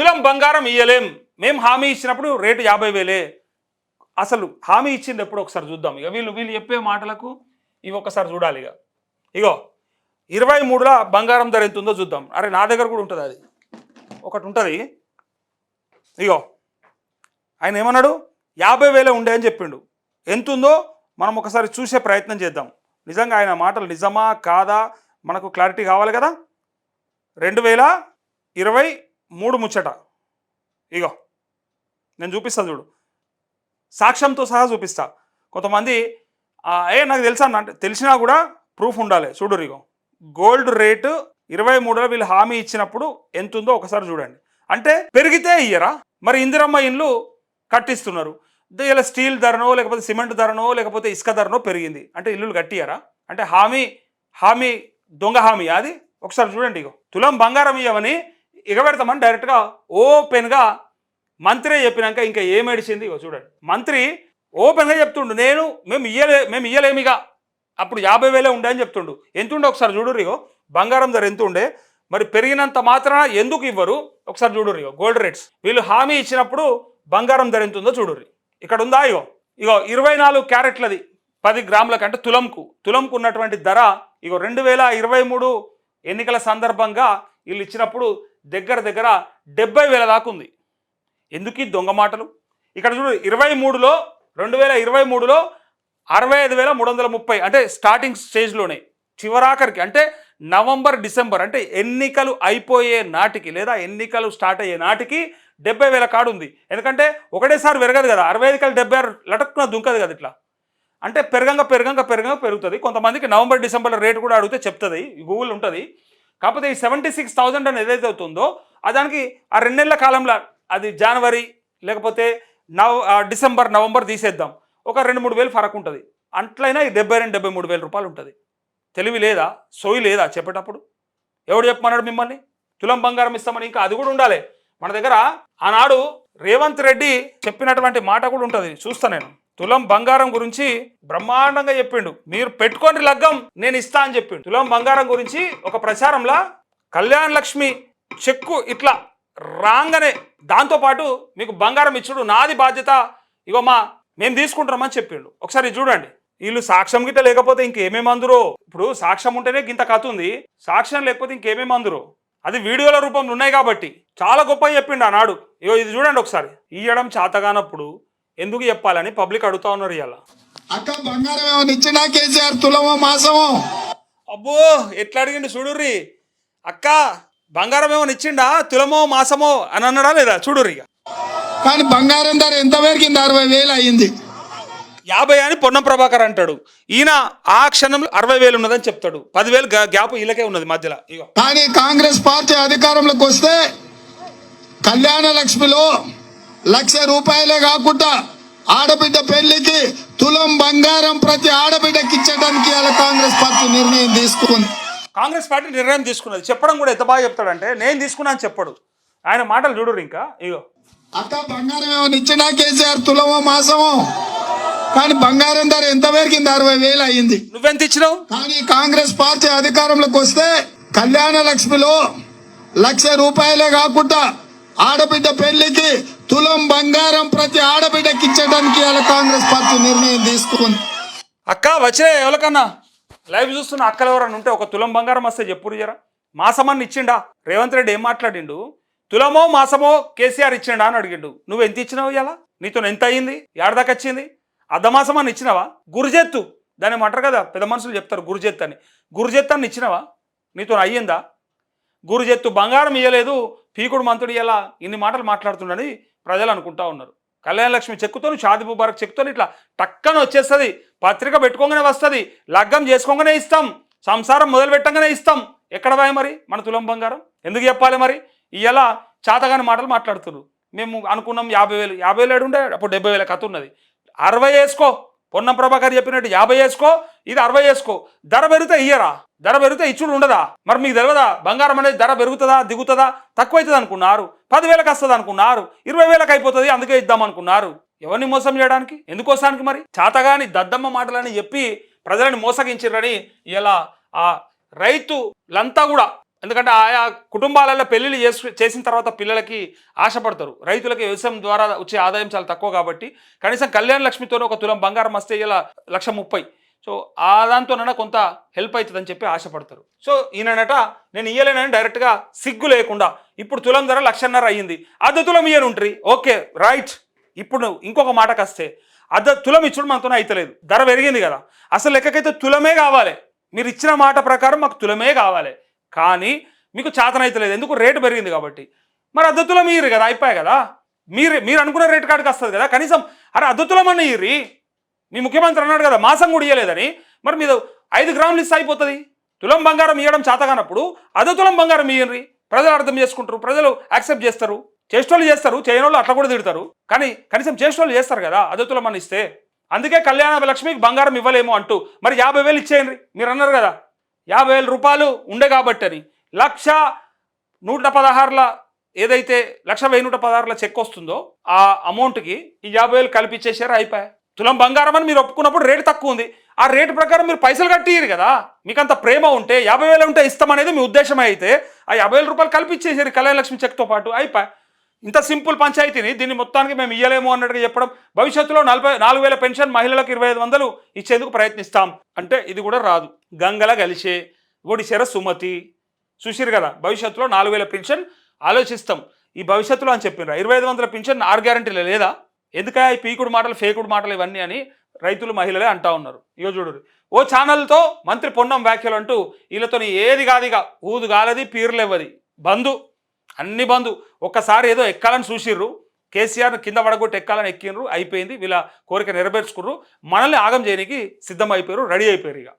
తులం బంగారం ఇయ్యలేం. మేము హామీ ఇచ్చినప్పుడు రేటు యాభై వేలే. అసలు హామీ ఇచ్చింది ఎప్పుడు ఒకసారి చూద్దాం ఇక. వీళ్ళు వీళ్ళు చెప్పే మాటలకు ఇవి ఒకసారి చూడాలి ఇక. ఇగో ఇరవై మూడులో బంగారం ధర ఎంత ఉందో చూద్దాం. అరే నా దగ్గర కూడా ఉంటుంది అది. ఒకటి ఉంటుంది. ఇగో ఆయన ఏమన్నాడు? యాభై వేలే ఉండే అని చెప్పిండు. ఎంత ఉందో మనం ఒకసారి చూసే ప్రయత్నం చేద్దాం. నిజంగా ఆయన మాటలు నిజమా కాదా? మనకు క్లారిటీ కావాలి కదా? రెండు వేల ఇరవై మూడు ముచ్చట. ఇగో నేను చూపిస్తా చూడు. సాక్ష్యంతో సహా చూపిస్తా. కొంతమంది ఏ నాకు తెలుసా అంటే తెలిసినా కూడా ప్రూఫ్ ఉండాలి. చూడు ఇగో గోల్డ్ రేటు ఇరవై మూడులో వీళ్ళు హామీ ఇచ్చినప్పుడు ఎంత ఉందో ఒకసారి చూడండి. అంటే పెరిగితే ఇయ్యరా? మరి ఇందిరమ్మ ఇండ్లు కట్టిస్తున్నారు. ఇలా స్టీల్ ధరనో లేకపోతే సిమెంట్ ధరనో లేకపోతే ఇసుక ధరనో పెరిగింది. అంటే ఇల్లులు కట్టియారా అంటే హామీ హామీ దొంగ హామీ అది? ఒకసారి చూడండి ఇగో. తులం బంగారం ఇవ్వమని ఎగబెడతామని డైరెక్ట్గా ఓపెన్గా మంత్రి చెప్పినాక ఇంకా ఏం ఏడిచింది ఇగో చూడండి. మంత్రి ఓపెన్గా చెప్తుండు నేను మేము ఇయ్యలే మేము ఇయ్యలేమిగా అప్పుడు యాభై వేలే ఉండే అని చెప్తుండు. ఎంత ఉండే ఒకసారి చూడుర్రు ఇగో. బంగారం ధర ఎంత ఉండే మరి పెరిగినంత మాత్రాన ఎందుకు ఇవ్వరు? ఒకసారి చూడుర్రు ఇగో. Gold rates. వీళ్ళు హామీ ఇచ్చినప్పుడు బంగారం ధర ఎంత ఉందో చూడుర్రి. ఇక్కడ ఉందా ఇగో? ఇగో ఇరవై నాలుగు క్యారెట్లది పది గ్రాముల కంటే తులంకు. తులంకు ఉన్నటువంటి ధర ఇగో రెండు వేల ఇరవై మూడు ఎన్నికల సందర్భంగా వీళ్ళు ఇచ్చినప్పుడు దగ్గర దగ్గర డెబ్బై వేల దాకా ఉంది. ఎందుకు దొంగ మాటలు? ఇక్కడ చూడు ఇరవై మూడులో రెండు వేల ఇరవై మూడులో అరవై ఐదు వేల మూడు వందల ముప్పై అంటే స్టార్టింగ్ స్టేజ్లోనే చివరాఖరికి అంటే నవంబర్ డిసెంబర్ అంటే ఎన్నికలు అయిపోయే నాటికి లేదా ఎన్నికలు స్టార్ట్ అయ్యే నాటికి డెబ్బై వేల కాడు ఉంది. ఎందుకంటే ఒకటేసారి పెరగదు కదా అరవై ఐదు కల్ డెబ్బై ఆరు లటక్కున దుంకదు కదా ఇట్లా. అంటే పెరగంగా పెరగంగా పెరగంగా పెరుగుతుంది. కొంతమందికి నవంబర్ డిసెంబర్ రేటు కూడా అడిగితే చెప్తుంది గూగుల్ ఉంటుంది. కాకపోతే ఈ సెవెంటీ సిక్స్ థౌజండ్ అని ఏదైతే అవుతుందో దానికి ఆ రెండేళ్ళ కాలంలో అది జనవరి లేకపోతే నవ డిసెంబర్ నవంబర్ తీసేద్దాం. ఒక రెండు మూడు వేలు ఫరక్ ఉంటుంది. అట్లయినా ఈ డెబ్బై రెండు డెబ్బై మూడు వేల రూపాయలు ఉంటుంది. తెలివి లేదా? సోయి లేదా చెప్పేటప్పుడు? ఎవడు చెప్పమన్నాడు మిమ్మల్ని? తులం బంగారం ఇస్తామని ఇంకా అది కూడా ఉండాలి. మన దగ్గర ఆనాడు రేవంత్ రెడ్డి చెప్పినటువంటి మాట కూడా ఉంటుంది. చూస్తా నేను. తులం బంగారం గురించి బ్రహ్మాండంగా చెప్పిండు. మీరు పెట్టుకోండి లగ్గం నేను ఇస్తా అని చెప్పిండు. తులం బంగారం గురించి ఒక ప్రచారంలా కళ్యాణ్ లక్ష్మి చెక్కు ఇట్లా రాగానే దాంతోపాటు మీకు బంగారం ఇచ్చుడు నాది బాధ్యత ఇగో మా మేము తీసుకుంటున్నామని చెప్పిండు. ఒకసారి చూడండి. వీళ్ళు సాక్ష్యం గిట్ట లేకపోతే ఇంకేమేమి అందురో ఇప్పుడు సాక్ష్యం ఉంటేనే గింత కథ ఉంది. సాక్ష్యం లేకపోతే ఇంకేమేమి అందురో అది వీడియోల రూపంలో ఉన్నాయి కాబట్టి చాలా గొప్ప చెప్పిండు ఆనాడు. ఇగో ఇది చూడండి ఒకసారి. ఇయ్యడం చేతగానప్పుడు ఎందుకు చెప్పాలని పబ్లిక్ అడుగుతా ఉన్నారు ఇవాళ అక్క బంగారం ఏమైనా ఇచ్చినా కేసీఆర్ తులమో మాసమో? అబ్బో ఎట్లా అడిగిండు చూడుర్రి. అక్క బంగారం ఏమైనా ఇచ్చిండా? తులమో మాసమో అని అన్నాడా లేదా? చూడుర్రి ఇక. కానీ బంగారం ధర ఎంత పెరిగింది? అరవై వేలు అయింది. యాభై అని పొన్నం ప్రభాకర్ అంటాడు. ఈయన ఆ క్షణంలో అరవై వేలు ఉన్నదని చెప్తాడు. పదివేలు గ్యాప్ వీళ్ళకే ఉన్నది మధ్యలో. ఇగో. కానీ కాంగ్రెస్ పార్టీ అధికారంలోకి వస్తే కళ్యాణ లక్ష్మిలో లక్ష రూపాయలే కాకుండా ఆడబిడ్డ పెళ్ళికి తులం బంగారం ప్రతి ఆడబిడ్డకి ఇచ్చడానికి ఇలా కాంగ్రెస్ పార్టీ నిర్ణయం తీసుకుంది. కాంగ్రెస్ పార్టీ నిర్ణయం తీసుకున్నది. చెప్పడం కూడా ఎంత బాగా చెప్తాడంటే నేను తీసుకున్నా అని చెప్పడు. ఆయన మాటలు చూడుర్రి ఇంకా. ఇగో. అక్క బంగారం ఏమైనా ఇచ్చినా కేసీఆర్ తులమో మాసమో? కానీ బంగారం ధర ఎంత పెరిగింది? అరవై వేలు అయింది. నువ్వెంత ఇచ్చినావు? కానీ కాంగ్రెస్ పార్టీ అధికారంలోకి వస్తే కళ్యాణ లక్ష్మిలో లక్ష రూపాయలే కాకుండా ఆడబిడ్డ పెళ్ళికి తులం బంగారం ప్రతి ఆడబిడ్డకి ఇచ్చడానికి ఇలా కాంగ్రెస్ పార్టీ నిర్ణయం తీసుకుంది. అక్క వచ్చే ఎవరికన్నా? లైవ్ చూస్తున్న అక్కలు ఎవరన్నా ఉంటే ఒక తులం బంగారం వస్తే చెప్పుడు జరా. మాసమని ఇచ్చిండా? రేవంత్ రెడ్డి ఏం మాట్లాడిండు? తులమో మాసమో కేసీఆర్ ఇచ్చిండా అని అడిగిండు. నువ్వు ఎంత ఇచ్చినావు ఇలా నీతో ఎంత అయ్యింది ఏడదాకా వచ్చింది? అర్ధమాసం అని ఇచ్చినావా? గురుజెత్తు. దాన్ని ఏమంటారు కదా? పెద్ద మనుషులు చెప్తారు గురుజెత్తు అని. గురుజెత్తు అని ఇచ్చినావా? నీతో అయ్యిందా? గురుజెత్తు. బంగారం ఇయ్యలేదు. పీకుడు మంతుడు ఇలా ఇన్ని మాటలు మాట్లాడుతున్నాడని ప్రజలు అనుకుంటా ఉన్నారు. కళ్యాణ లక్ష్మి చెక్కుతోని షాది ముబారక్ చెక్కుతోని ఇట్లా టక్కన వచ్చేస్తుంది. పత్రిక పెట్టుకోగానే వస్తుంది. లగ్గం చేసుకోగానే ఇస్తాం. సంసారం మొదలు పెట్టగానే ఇస్తాం. ఎక్కడ పోయి మరి? మన తులం బంగారం. ఎందుకు చెప్పాలి మరి? ఇలా చాతగాని మాటలు మాట్లాడుతున్నారు. మేము అనుకున్నాం యాభై వేలు. యాభై వేలు ఉండే అప్పుడు డెబ్బై వేల కథ ఉన్నది. అరవై వేసుకో. పొన్నం ప్రభాకర్ చెప్పినట్టు యాభై వేసుకో. ఇది అరవై వేసుకో. ధర పెరిగితే ఇయ్యరా? ధర పెరిగితే ఇచ్చుడు ఉండదా? మరి మీకు తెలియదా బంగారం అనేది ధర పెరుగుతుందా? దిగుతుందా? తక్కువ అవుతుంది అనుకున్నారు పదివేలకు వస్తుంది అనుకున్నారు ఇరవై వేలకు అయిపోతుంది అందుకే ఇద్దాం అనుకున్నారు. ఎవరిని మోసం చేయడానికి? ఎందుకోసానికి మరి? చాతగాని దద్దమ్మ మాటలని చెప్పి ప్రజలని మోసగించిరని ఇలా ఆ రైతులంతా కూడా ఎందుకంటే ఆయా కుటుంబాలలో పెళ్ళిళ్ళు చేసు చేసిన తర్వాత పిల్లలకి ఆశపడతారు. రైతులకి వ్యవసాయం ద్వారా వచ్చే ఆదాయం చాలా తక్కువ కాబట్టి కనీసం కళ్యాణ లక్ష్మితో ఒక తులం బంగారం వస్తే ఇలా లక్ష ముప్పై సో ఆ దాంతోనైనా కొంత హెల్ప్ అవుతుందని చెప్పి ఆశపడతారు. సో ఈయననట నేను ఇయ్యలేనని డైరెక్ట్గా సిగ్గు లేకుండా ఇప్పుడు తులం ధర లక్షన్నర అయ్యింది. అర్ధ తులం ఇయ్యనుంట్రి ఓకే రైట్ ఇప్పుడు ఇంకొక మాటకు వస్తే అర్ధ తులం ఇచ్చుడు మనతోనే అయితలేదు. ధర పెరిగింది కదా. అసలు లెక్కకైతే తులమే కావాలి. మీరు ఇచ్చిన మాట ప్రకారం మాకు తులమే కావాలి. కానీ మీకు చేతనైతలేదు ఎందుకు? రేటు పెరిగింది కాబట్టి. మరి అర్ధ తులం ఇయ్యరు కదా అయిపోయాయి కదా. మీరు మీరు అనుకున్న రేటు కాడికి వస్తుంది కదా. కనీసం అరే అర్ధ తులం అన్న ఇయ్యరి మీ ముఖ్యమంత్రి అన్నాడు కదా మాసం కూడా ఇయ్యలేదని. మరి మీరు ఐదు గ్రాములు ఇస్తే అయిపోతుంది. తులం బంగారం ఇవ్వడం చేతగానప్పుడు అదే తులం బంగారం ఇయ్యండి. ప్రజలు అర్థం చేసుకుంటారు ప్రజలు యాక్సెప్ట్ చేస్తారు. చేసేటోళ్ళు చేస్తారు చేయని వాళ్ళు అట్లా కూడా తిడతారు. కానీ కనీసం చేసేటోళ్ళు చేస్తారు కదా అదతులం తులం అని ఇస్తే. అందుకే కళ్యాణ లక్ష్మికి బంగారం ఇవ్వలేము అంటూ మరి యాభై వేలు ఇచ్చేయండి. మీరు అన్నారు కదా యాభై వేల రూపాయలు ఉండే కాబట్టి అని. లక్ష నూట పదహారుల ఏదైతే లక్ష వెయ్యి నూట పదహారుల చెక్ వస్తుందో ఆ అమౌంట్కి ఈ యాభై వేలు కలిపిచ్చేసారు అయిపోయాయి తులం బంగారం అని మీరు ఒప్పుకున్నప్పుడు రేటు తక్కువ ఉంది. ఆ రేటు ప్రకారం మీరు పైసలు కట్టియ్యరు కదా. మీకు అంత ప్రేమ ఉంటే యాభై వేలు ఉంటే ఇస్తామనేది మీ ఉద్దేశం అయితే ఆ యాభై వేల రూపాయలు కల్పించేసారు కళ్యాణ లక్ష్మి చెక్తో పాటు. అయిపోయా ఇంత సింపుల్ పంచాయతీని దీన్ని మొత్తానికి మేము ఇయ్యలేము అన్నట్టుగా చెప్పడం భవిష్యత్తులో నలభై నాలుగు వేల పెన్షన్ మహిళలకు ఇరవై ఐదు వందలు ఇచ్చేందుకు ప్రయత్నిస్తాం. అంటే ఇది కూడా రాదు. గంగల కలిసే ఒడిశెర సుమతి. చూసిరు కదా భవిష్యత్తులో నాలుగు వేల పెన్షన్ ఆలోచిస్తాం. ఈ భవిష్యత్తులో అని చెప్పినారు ఇరవై ఐదు వందల పెన్షన్ ఆరు గ్యారంటీలు లేదా? ఎందుకా ఈ పీకుడు మాటలు ఫేకుడు మాటలు ఇవన్నీ అని రైతులు మహిళలే అంటా ఉన్నారు. ఇగో చూడు. ఓ ఛానల్తో మంత్రి పొన్నం వ్యాఖ్యలు అంటూ వీళ్ళతో ఏది కాదిగా ఊదు గాలది పీర్లెవ్వది. బంధు అన్ని బంధు. ఒక్కసారి ఏదో ఎక్కాలని చూసిర్రు. కేసీఆర్ కింద పడగొట్టి ఎక్కాలని ఎక్కిండ్రు అయిపోయింది. వీళ్ళ కోరిక నెరవేర్చుకుర్రు. మనల్ని ఆగం చేయడానికి సిద్ధం అయిపోయారు రెడీ అయిపోయారు ఇక